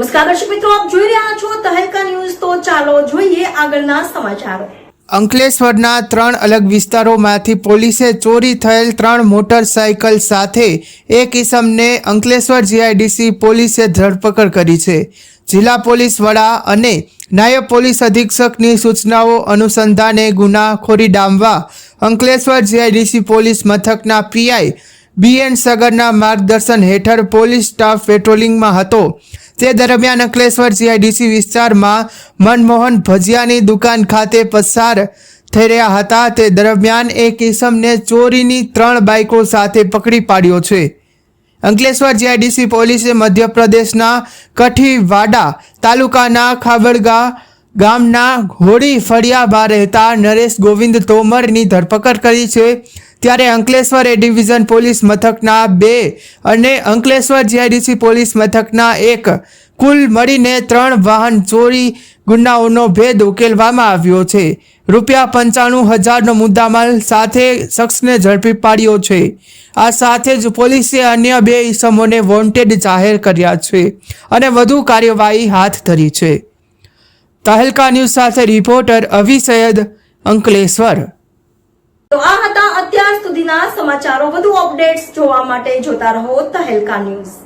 નમસ્કાર દર્શક મિત્રો, આપ જોઈ રહ્યા છો તહેલકા ન્યૂઝ. તો ચાલો જોઈએ આગળના સમાચારો. અંકલેશ્વરના ત્રણ અલગ વિસ્તારોમાંથી પોલીસે ચોરી થયેલ ત્રણ મોટરસાયકલ સાથે એક ઇસમને અંકલેશ્વર જીઆઈડીસી પોલીસે ધરપકડ કરી છે. જિલ્લા પોલીસ વડા અને નાયબ પોલીસ અધિક્ષકની સૂચનાઓ અનુસંધાને ગુનાખોરી ડામવા અંકલેશ્વર જીઆઈડીસી પોલીસ મથકના પીઆઈ બીએન સગરના માર્ગદર્શન હેઠળ પોલીસ સ્ટાફ પેટ્રોલિંગમાં હતો. તે દરમિયાન અંકલેશ્વર સીઆઈડીસી વિસ્તારમાં મનમોહન ભજીયાની દુકાન ખાતે પસાર થઈ રહ્યા હતા. તે દરમિયાન એક ઇસમને ચોરીની ત્રણ બાઇકો સાથે પકડી પાડ્યો છે. અંકલેશ્વર જીઆઈડીસી પોલીસે મધ્યપ્રદેશના કઠીવાડા તાલુકાના ખાબડગા ગામના હોળી ફળિયામાં રહેતા નરેશ ગોવિંદ તોમરની ધરપકડ કરી છે. ત્યારે અંકલેશ્વર એ ડિવિઝન પોલીસ મથકના બે અને અંકલેશ્વર જીઆઈડીસી પોલીસ મથકના એક. કુલ મળીને ત્રણ વાહન ચોરી ગુનાઓનો ભેદ ઉકેલવામાં આવ્યો છે. રૂપિયા પંચાણું હજારનો મુદ્દામાલ સાથે શખ્સને ઝડપી પાડ્યો છે. આ સાથે જ પોલીસે અન્ય બે ઇસમોને વોન્ટેડ જાહેર કર્યા છે અને વધુ કાર્યવાહી હાથ ધરી છે. તહેલકા ન્યૂઝ સાથે રિપોર્ટર અવી સૈયદ અંકલેશ્વર. સુધીના સમાચારો વધુ અપડેટ્સ જોવા માટે જોતા રહો તહેલકા ન્યૂઝ.